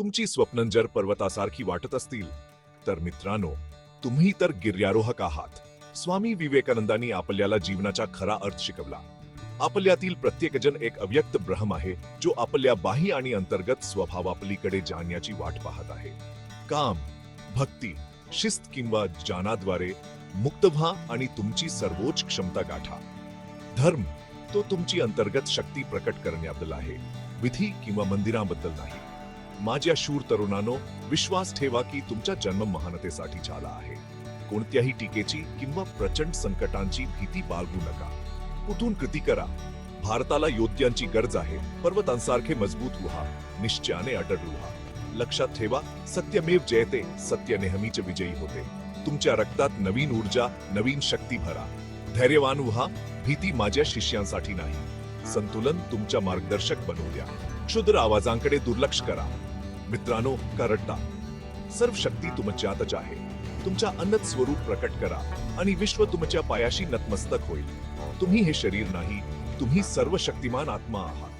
तुमची स्वप्न जर पर्वतासारखी वाटत असतील. तर मित्रांनो तुम्ही तर गिर्यारोहक आहात. स्वामी विवेकानंदांनी आपल्याला जीवनाचा खरा अर्थ शिकवला. आपल्यातील प्रत्येकजण एक अव्यक्त ब्रह्म आहे जो आपल्या बाह्य आणि अंतर्गत स्वभावापलीकडे जाण्याची वाट पाहत आहे. काम भक्ती शिस्त किंवा जानाद्वारे मुक्त व्हा आणि तुमची सर्वोच्च क्षमता गाठा. धर्म तो तुमची अंतर्गत शक्ती प्रकट करण्याबद्दल आहे. विधी किंवा मंदिराबद्दल नाही. माझ्या शूर तरुणांनो विश्वास ठेवा की तुमचा जन्म महानतेसाठी झाला आहे. कोणत्याही टीकेची किंवा प्रचंड संकटांची भीती बाळगू नका. उठून कृती करा. भारताला योद्ध्यांची गरज आहे. पर्वतांसारखे मजबूत व्हा. निश्चयाने अटळ व्हा लक्षात ठेवा सत्यमेव जयते सत्य नेहमीच विजयी होते. तुमच्या रक्तात नवीन ऊर्जा नवीन शक्ती भरा. धैर्यवान व्हा. भीती माझ्या शिष्यांसाठी नाही. संतुलन तुमच्या मार्गदर्शक बनू द्या. क्षुद्र आवाजांकडे दुर्लक्ष करा. मित्रांनो करडता सर्व शक्ती तुमच्यातच आहे. तुमच्या अन्नत स्वरूप प्रकट करा आणि विश्व तुमच्या पायाशी नतमस्तक होईल. तुम्ही हे शरीर नाही तुम्ही सर्व शक्तिमान आत्मा आहात.